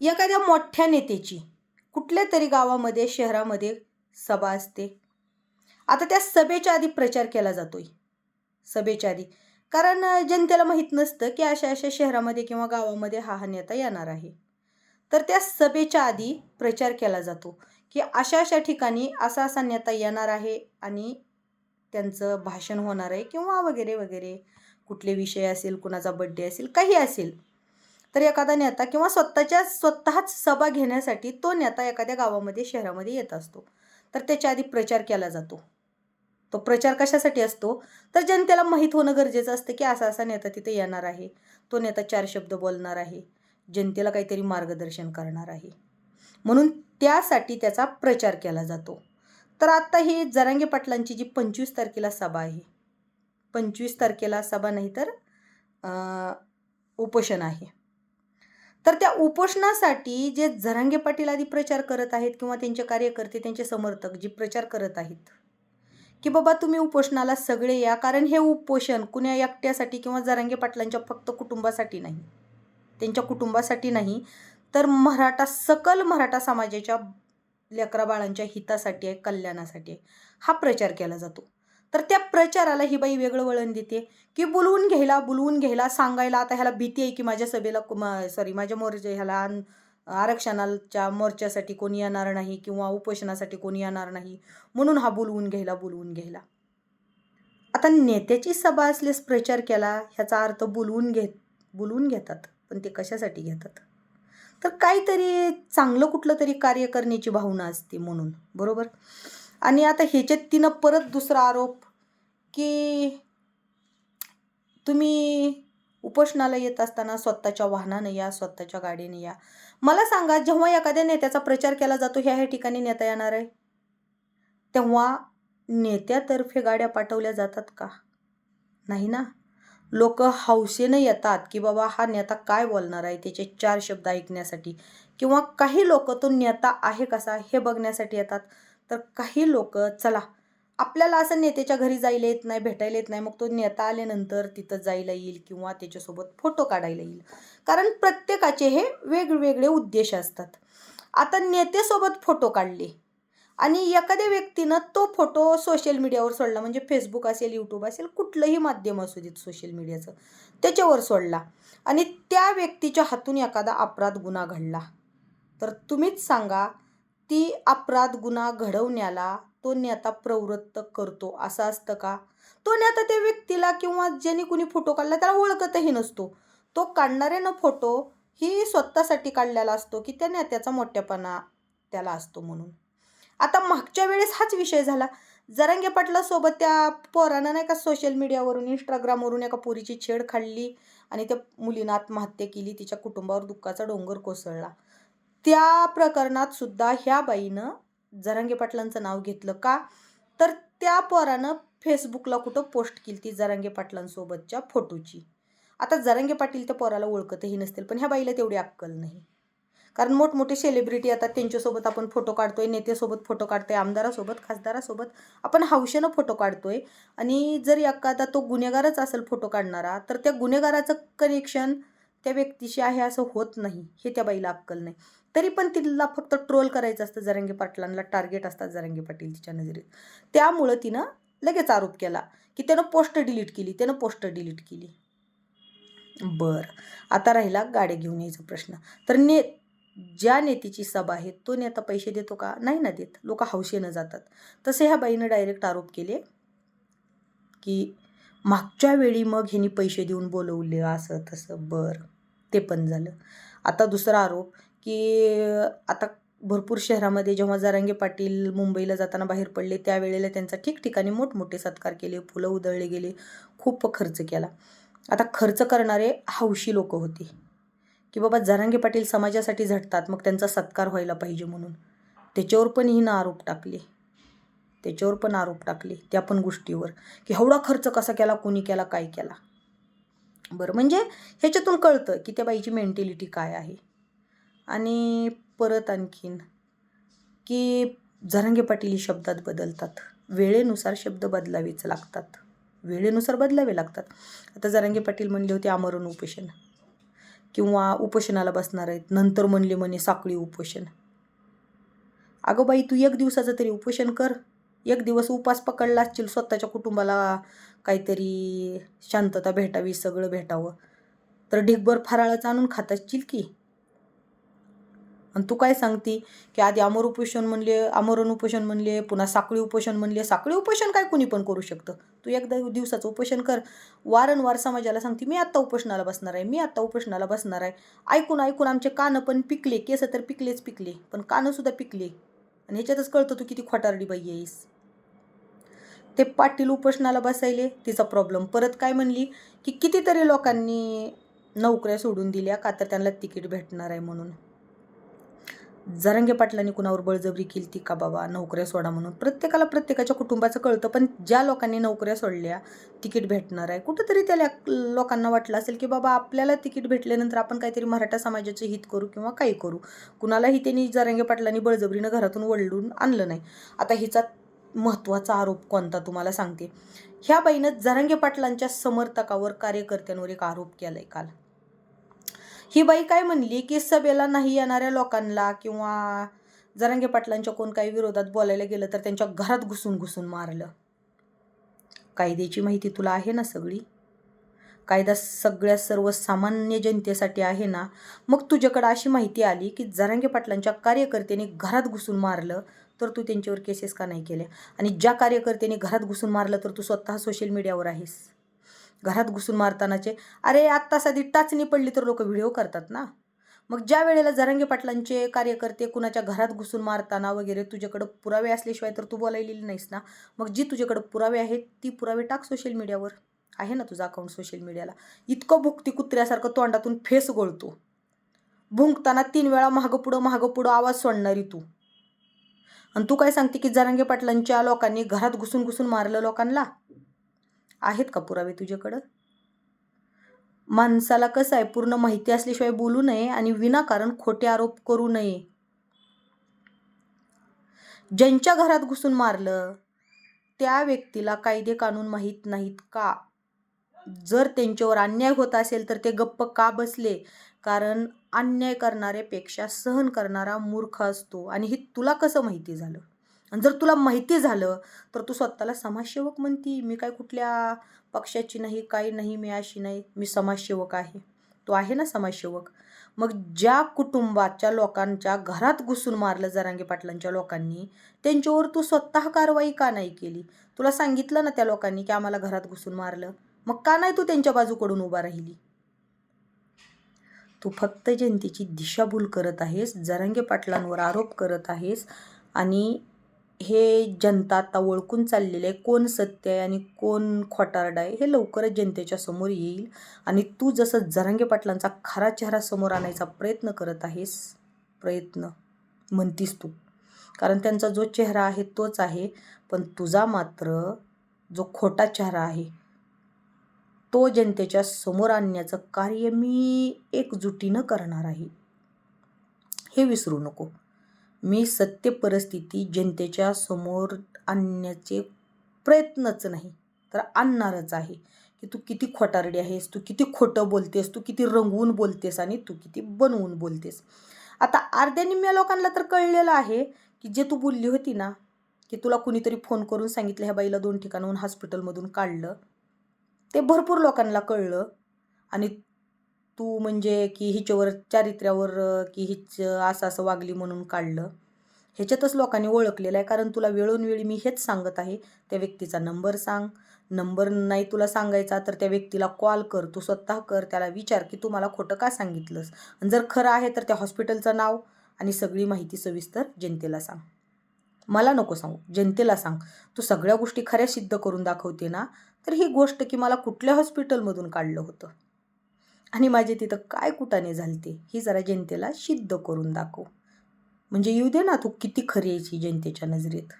एखाद्या मोठ्या नेत्याची कुठल्या तरी गावामध्ये शहरामध्ये सभा असते. आता त्या सभेच्या आधी प्रचार केला जातोय. सभेच्या आधी. कारण जनतेला माहीत नसतं की अशा अशा शहरामध्ये किंवा गावामध्ये हा हा नेता येणार आहे. तर त्या सभेच्या आधी प्रचार केला जातो की अशा अशा ठिकाणी असा असा नेता येणार आहे आणि त्यांचं भाषण होणार आहे किंवा वगैरे वगैरे. कुठले विषय असेल कुणाचा बड्डे असेल काही असेल. तर एखादा नेता किंवा स्वतःच्या स्वतःच सभा घेण्यासाठी तो नेता एखाद्या गावामध्ये शहरामध्ये येत असतो. तर त्याच्या आधी प्रचार केला जातो. तो प्रचार कशासाठी असतो? तर जनतेला माहीत होणं गरजेचं असतं की असा असा नेता तिथे येणार आहे. तो नेता चार शब्द बोलणार आहे. जनतेला काहीतरी मार्गदर्शन करणार आहे. म्हणून त्यासाठी त्याचा प्रचार केला जातो. तर आत्ता ही जरांगे पाटलांची जी पंचवीस तारखेला सभा आहे. पंचवीस तारखेला सभा नाही तर उपोषण आहे. तर त्या उपोषणासाठी जे झरांगे पाटील आधी प्रचार करत आहेत किंवा त्यांचे कार्यकर्ते त्यांचे समर्थक जे प्रचार करत आहेत की बाबा तुम्ही उपोषणाला सगळे या कारण हे उपोषण कुण्या एकट्यासाठी किंवा जरांगे पाटलांच्या फक्त कुटुंबासाठी नाही. त्यांच्या कुटुंबासाठी नाही तर मराठा सकल मराठा समाजाच्या लेकराबाळांच्या हितासाठी आहे कल्याणासाठी आहे हा प्रचार केला जातो. तर त्या प्रचाराला ही बाई वेगळं वळण देते. की बोलवून घ्यायला बोलवून घ्यायला सांगायला आता ह्याला भीती आहे की माझ्या सभेला सॉरी माझ्या मोर्चे ह्याला आरक्षणाच्या मोर्चासाठी कोणी येणार नाही किंवा उपोषणासाठी कोणी येणार नाही. म्हणून हा बोलवून घ्यायला बोलवून घ्यायला. आता नेत्याची सभा असल्यास प्रचार केला ह्याचा अर्थ बोलवून घेत बोलवून घेतात पण ते कशासाठी घेतात? तर काहीतरी चांगलं कुठलं तरी कार्य करण्याची भावना असते म्हणून. बरोबर? आणि आता ह्याच्यात तिनं परत दुसरा आरोप की तुम्ही उपोषणाला येत असताना स्वतःच्या वाहनानं या स्वतःच्या गाडीने या. मला सांगा जेव्हा एखाद्या नेत्याचा प्रचार केला जातो ह्या ह्या ठिकाणी नेता येणार आहे? तेव्हा नेत्यातर्फे गाड्या पाठवल्या जातात का? नाही ना. लोक हौसेनं येतात की बाबा हा नेता काय बोलणार आहे? त्याचे चार शब्द ऐकण्यासाठी. किंवा काही लोक तो नेता आहे कसा? हे बघण्यासाठी येतात. तर काही लोक चला आपल्याला असं नेत्याच्या घरी जायला येत नाही भेटायला येत नाही मग तो नेता आल्यानंतर तिथं जायला येईल किंवा त्याच्यासोबत फोटो काढायला येईल. कारण प्रत्येकाचे हे वेगवेगळे उद्देश असतात. आता नेत्यासोबत फोटो काढले आणि एखाद्या व्यक्तीनं तो फोटो सोशल मीडियावर सोडला म्हणजे फेसबुक असेल यूट्यूब असेल कुठलंही माध्यम असू देत सोशल मीडियाचं त्याच्यावर सोडला आणि त्या व्यक्तीच्या हातून एखादा अपराध गुन्हा घडला. तर तुम्हीच सांगा ती अपराध गुन्हा घडवण्याला तो नेता प्रवृत्त करतो. असं असतं का? तो नेता त्या व्यक्तीला किंवा ज्याने कुणी फोटो काढला त्याला ओळखतही नसतो. तो काढणाऱ्यानं फोटो ही स्वतःसाठी काढलेला असतो की त्या नेत्याचा मोठ्यापणा त्याला असतो म्हणून. आता मागच्या वेळेस हाच विषय झाला. जरांगे पाटलासोबत त्या पोरानं नाही का सोशल मीडियावरून इंस्टाग्रामवरून एका पोरीची छेड खाल्ली आणि त्या मुलीनं आत्महत्या केली. तिच्या कुटुंबावर दुःखाचा डोंगर कोसळला. त्या प्रकरणात सुद्धा ह्या बाईनं जरांगे पाटलांचं नाव घेतलं का? तर त्या पोरानं फेसबुकला कुठं पोस्ट केली ती जरांगे पाटलांसोबतच्या फोटोची? आता जरांगे पाटील त्या पोराला ओळखतही नसतील पण ह्या बाईला तेवढी अक्कल नाही. कारण मोठमोठे सेलिब्रिटी आता त्यांच्यासोबत आपण फोटो काढतोय नेत्यासोबत फोटो काढतोय आमदारासोबत खासदारासोबत आपण हौशेनं फोटो काढतोय. आणि जर एखादा तो गुन्हेगारच असेल फोटो काढणारा तर त्या गुन्हेगाराचं कनेक्शन त्या व्यक्तीशी आहे असं होत नाही हे त्या बाईला अक्कल नाही. तरी पण तिला फक्त ट्रोल करायचं असतं जरंगे पाटलांना टार्गेट असतात जरंगे पाटील तिच्या नजरेत. त्यामुळं तिनं लगेच आरोप केला की त्यानं पोस्ट डिलीट केली त्यानं पोस्ट डिलीट केली. बरं आता राहिला गाड्या घेऊन यायचा प्रश्न. तर ने ज्या नेत्याची सभा आहे तो नेता पैसे देतो का? नाही ना देत. लोक हौशेनं जातात. तसे ह्या बाईनं डायरेक्ट आरोप केले की मागच्या वेळी मग ह्यांनी पैसे देऊन बोलवले असं तसं बरं ते पण झालं. आता दुसरा आरोप की आता भरपूर शहरामध्ये जेव्हा जारांगे पाटील मुंबईला जाताना बाहेर पडले त्यावेळेला त्यांचा ठिकठिकाणी मोठमोठे सत्कार केले फुलं उधळले गेले खूप खर्च केला. आता खर्च करणारे हौशी लोक होते. की बाबा जरांगे पाटील समाजासाठी झटतात मग त्यांचा सत्कार व्हायला पाहिजे म्हणून. त्याच्यावर पण हिनं आरोप टाकले. त्याच्यावर पण आरोप टाकले त्या पण गोष्टीवर. की एवढा खर्च कसा केला कोणी केला काय केला? बरं म्हणजे ह्याच्यातून कळतं की त्या बाईची मेंटॅलिटी काय आहे. आणि परत आणखीन की झरंगे पाटील ही शब्दात बदलतात. वेळेनुसार शब्द बदलावेच लागतात. वेळेनुसार बदलावे लागतात. आता जरांगे पाटील म्हणले होते आमरण उपोषण. किंवा उपोषणाला बसणार आहेत. नंतर म्हणले म्हणे साखळी उपोषण. अगं बाई तू एक दिवसाचं तरी उपोषण कर. एक दिवस उपास पकडला असशील स्वतःच्या कुटुंबाला काहीतरी शांतता भेटावी सगळं भेटावं. तर ढिगभर फराळाचं आणून खात असशील की? आणि तू काय सांगती? की आधी अमर उपोषण म्हणले अमरण उपोषण म्हणले पुन्हा साखळी उपोषण म्हणले. साखळी उपोषण काय कुणी पण करू शकतं? तू एकदा दिवसाचं उपोषण कर. वारंवार समाजाला सांगते मी आत्ता उपोषणाला बसणार आहे मी आत्ता उपोषणाला बसणार आहे. ऐकून ऐकून आमचे कानं पण पिकले केस तर पिकलेच पिकले पण कानंसुद्धा पिकले. आणि ह्याच्यातच कळतं तू किती खोटारडी बाई येईस ते पाटील उपोषणाला बसायले तिचा प्रॉब्लेम परत काय म्हणली? की कितीतरी लोकांनी नोकऱ्या सोडून दिल्या का तर त्यांना तिकीट भेटणार आहे म्हणून. जरंगे पाटलांनी कुणावर बळजबरी केली ती का बाबा? नोकऱ्या सोडा म्हणून. प्रत्येकाला प्रत्येकाच्या कुटुंबाचं कळतं पण ज्या लोकांनी नोकऱ्या सोडल्या तिकीट भेटणार आहे. कुठंतरी त्या लोकांना वाटलं असेल की बाबा आपल्याला तिकीट भेटल्यानंतर आपण काहीतरी मराठा समाजाचं हित करू किंवा काही करू. कुणालाही त्यांनी जरंगे पाटलांनी बळजबरीनं घरातून वळलून आणलं नाही. आता हिचा महत्त्वाचा आरोप कोणता तुम्हाला सांगते? ह्या बाईनं जरंगे पाटलांच्या समर्थकावर कार्यकर्त्यांवर एक आरोप केला आहे काल. ही बाई काय म्हणली की सभेला नाही येणाऱ्या लोकांना किंवा जरांगे पाटलांच्या कोण काही विरोधात बोलायला गेलं तर त्यांच्या घरात घुसून घुसून मारलं. कायद्याची माहिती तुला आहे ना सगळी? कायदा सगळ्या सर्वसामान्य जनतेसाठी आहे ना? मग तुझ्याकडं अशी माहिती आली की जरांगे पाटलांच्या कार्यकर्त्यांनी घरात घुसून मारलं तर तू त्यांच्यावर केसेस का नाही केल्या? आणि ज्या कार्यकर्त्यांनी घरात घुसून मारलं तर तू स्वतः सोशल मीडियावर आहेस. घरात घुसून मारतानाचे अरे आत्ता साधी टाचणी पडली तर लोक व्हिडिओ करतात ना. मग ज्या वेळेला जरांगे पाटलांचे कार्यकर्ते कुणाच्या घरात घुसून मारताना वगैरे तुझ्याकडं पुरावे असल्याशिवाय तर तू बोलायलेली नाहीस ना? मग जी तुझ्याकडं पुरावे आहेत ती पुरावे टाक सोशल मीडियावर आहे ना तुझं अकाउंट सोशल मीडियाला इतकं भुकती कुत्र्यासारखं तोंडातून फेस गळतो. भुंकताना तीन वेळा महागं पुढं महागं पुढं आवाज सोडणारी तू. आणि तू काय सांगते की जरांगे पाटलांच्या लोकांनी घरात घुसून घुसून मारलं लोकांना? आहेत का पुरावे तुझ्याकडं? माणसाला कसं आहे पूर्ण माहिती असल्याशिवाय बोलू नये आणि विनाकारण खोटे आरोप करू नये. ज्यांच्या घरात घुसून मारलं त्या व्यक्तीला कायदे कानून माहीत नाहीत का? जर त्यांच्यावर अन्याय होत असेल तर ते गप्प का बसले? कारण अन्याय करणाऱ्यापेक्षा सहन करणारा मूर्ख असतो. आणि हे तुला कसं माहिती झालं? आणि जर तुला माहिती झालं तर तू स्वतःला समाजसेवक म्हणती मी काय कुठल्या पक्षाची नाही काही नाही मी अशी नाही मी समाजसेवक आहे. तो आहे ना समाजसेवक. मग ज्या कुटुंबाच्या लोकांच्या घरात घुसून मारलं जरांगे पाटलांच्या लोकांनी त्यांच्यावर तू स्वतः कारवाई का नाही केली? तुला सांगितलं ना त्या लोकांनी की आम्हाला घरात घुसून मारलं. मग का नाही तू त्यांच्या बाजूकडून उभा राहिली? तू फक्त जनतेची दिशाभूल करत आहेस जरांगे पाटलांवर आरोप करत आहेस आणि हे जनता आता ओळखून चाललेलं आहे. कोण सत्य आहे आणि कोण खोटारडा आहे हे लवकरच जनतेच्या समोर येईल. आणि तू जसं जरांगे पाटलांचा खरा चेहरा समोर आणायचा प्रयत्न करत आहेस प्रयत्न म्हणतीस तू. कारण त्यांचा जो चेहरा आहे तोच आहे पण तुझा मात्र जो खोटा चेहरा आहे तो जनतेच्या समोर आणण्याचं कार्य मी एकजुटीनं करणार आहे. हे विसरू नको. मी सत्य परिस्थिती जनतेच्या समोर आणण्याचे प्रयत्नच नाही तर आणणारच आहे की तू किती खोटारडी आहेस तू किती खोटं बोलतेस तू किती रंगवून बोलतेस आणि तू किती बनवून बोलतेस. आता अर्ध्या निम्म्या लोकांना तर कळलेलं आहे की जे तू बोलली होती ना की तुला कुणीतरी फोन करून सांगितलं ह्या बाईला दोन ठिकाणाहून हॉस्पिटलमधून काढलं. ते भरपूर लोकांना कळलं आणि तू म्हणजे की हिच्यावर चारित्र्यावर की हिच असं असं वागली म्हणून काढलं? ह्याच्यातच लोकांनी ओळखलेलं आहे कारण तुला वेळोनवेळी मी हेच सांगत आहे. त्या व्यक्तीचा नंबर सांग. नंबर नाही तुला सांगायचा तर त्या व्यक्तीला कॉल कर. तू स्वतः कर. त्याला विचार की तू मला खोटं का सांगितलंस? आणि जर खरं आहे तर त्या हॉस्पिटलचं नाव आणि सगळी माहिती सविस्तर जनतेला सांग. मला नको सांगू. जनतेला सांग. तू सगळ्या गोष्टी खऱ्या सिद्ध करून दाखवते ना तर ही गोष्ट की मला कुठल्या हॉस्पिटलमधून काढलं होतं? आणि माझे तिथं काय कुटाने झालते ही जरा जनतेला सिद्ध करून दाखव. म्हणजे येऊ दे ना तू किती खरी यायची जनतेच्या नजरेत.